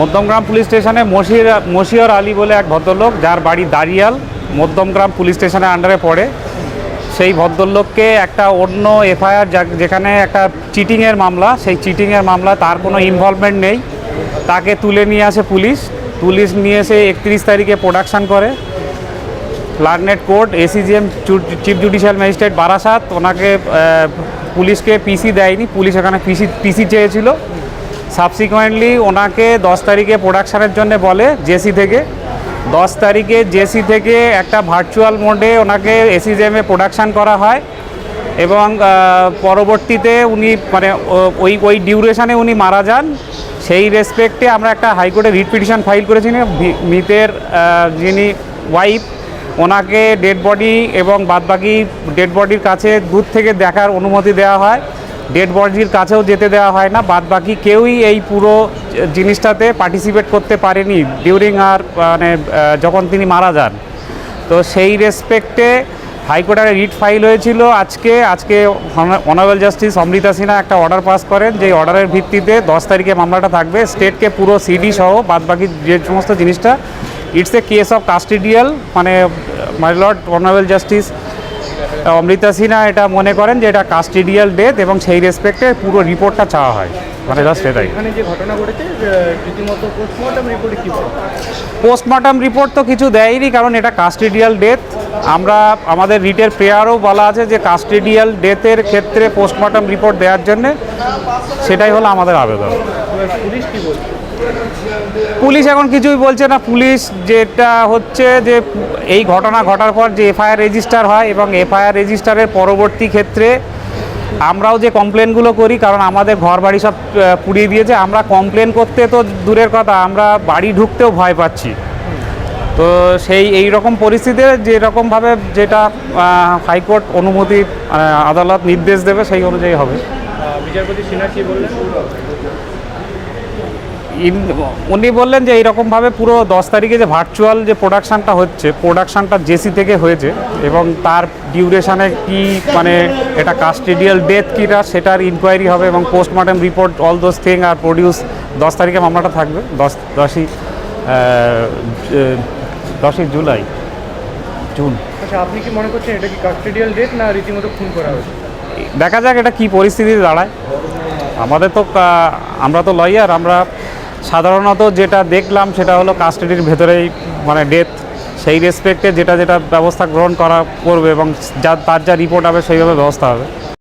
Madhyamgram police স্টেশনে মশির, মশিয়র আলী বলে এক ভদ্রলোক, যার বাড়ি দাঁড়িয়াল, মধ্যমগ্রাম পুলিশ স্টেশনের আন্ডারে পড়ে। সেই ভদ্রলোককে একটা অন্য এফআইআর যেখানে একটা চিটিংয়ের মামলা, সেই চিটিংয়ের মামলা তার কোনো ইনভলভমেন্ট নেই। তাকে তুলে নিয়ে আসে পুলিশ। পুলিশ নিয়ে এসে একত্রিশ তারিখে প্রোডাকশান করে। Learned court A C G M chief judicial magistrate Barasat ওনাকে পুলিশকে পিসি দেয়নি। পুলিশ এখানে পিসি পিসি চেয়েছিল। সাবসিকুয়েন্টলি ওনাকে দশ তারিখে প্রোডাকশানের জন্য বলে জেসি থেকে। দশ তারিখে জেসি থেকে একটা ভার্চুয়াল মোডে ওনাকে এসিজিএমে প্রোডাকশান করা হয় এবং পরবর্তীতে উনি মানে ওই ওই ডিউরেশানে উনি মারা যান। সেই রেসপেক্টে আমরা একটা হাইকোর্টে রিট পিটিশন ফাইল করেছি মিতের যিনি ওয়াইফ ওনাকে ডেড বডি এবং বাদবাকি ডেড বডির কাছে দূর থেকে দেখার অনুমতি দেওয়া হয়। ডেড বডির কাছেও যেতে দেওয়া হয় না। বাদবাকি কেউই এই পুরো জিনিসটাতে পার্টিসিপেট করতে পারেনি ডিউরিং আর মানে যখন তিনি মারা যান। তো সেই রেসপেক্টে হাইকোর্টের রিট ফাইল হয়েছিল আজকে। আজকে অনারেবল জাস্টিস অমৃতা সিনহা একটা অর্ডার পাস করেন। যে অর্ডারের ভিত্তিতে দশ তারিখে মামলাটা থাকবে। স্টেটকে পুরো সিডি সহ বাদবাকি যে সমস্ত জিনিসটা it's a case of custodial মানে my lord honourable justice Amrita Sinha এটা মনে করেন যে এটা কাস্টিডিয়াল ডেথ এবং সেই রেসপেক্টে পুরো রিপোর্টটা চাওয়া হয়। মানে জাস্ট এটাই। এখানে যে ঘটনা ঘটেছে রীতিমতো পোস্টমর্টম রিপোর্টে কি পোস্টমর্টম রিপোর্ট তো কিছু দেয়নি কারণ এটা কাস্টেডিয়াল ডেথ। আমরা আমাদের রিটের প্রেয়ারও বলা আছে যে কাস্টেডিয়াল ডেথের ক্ষেত্রে পোস্টমর্টম রিপোর্ট দেওয়ার জন্যে সেটাই হলো আমাদের আবেদন। পুলিশ এখন কিছুই বলছে না। পুলিশ যেটা হচ্ছে যে এই ঘটনা ঘটার পর যে এফআইআর রেজিস্টার হয় এবং এফআইআর রেজিস্টারের পরবর্তী ক্ষেত্রে আমরাও যে কমপ্লেনগুলো করি কারণ আমাদের ঘর বাড়ি সব পুড়িয়ে দিয়েছে। আমরা কমপ্লেন করতে তো দূরের কথা আমরা বাড়ি ঢুকতেও ভয় পাচ্ছি। তো সেই এই রকম পরিস্থিতিতে যেরকমভাবে যেটা হাইকোর্ট অনুমতি আদালত নির্দেশ দেবে সেই অনুযায়ী হবে। বিচারপতি সিনহা কি বললেন? উনি বললেন যে এইরকমভাবে পুরো দশ তারিখে যে ভার্চুয়াল যে প্রোডাকশানটা হচ্ছে প্রোডাকশানটা জেসি থেকে হয়েছে এবং তার ডিউরেশানে কি মানে এটা কাস্টেডিয়াল ডেথ কিটা সেটার ইনকোয়ারি হবে এবং postmortem report all those thing are produce দশ তারিখে মামলাটা থাকবে দশ দশই দশই জুলাই জুন। আচ্ছা আপনি কি মনে করছেন এটা কি কাস্টেডিয়াল ডেথ না রীতিমতো খুন করা হয়েছে? দেখা যাক এটা কি পরিস্থিতি দাঁড়ায়। আমাদের তো আমরা তো লয়ার আমরা সাধারণত যেটা দেখলাম সেটা হলো কাস্টাডির ভেতরেই মানে ডেথ সেই রেসপেক্টে যেটা যেটা ব্যবস্থা গ্রহণ করা করবে এবং যা, তার যা রিপোর্ট হবে সেইভাবে ব্যবস্থা হবে।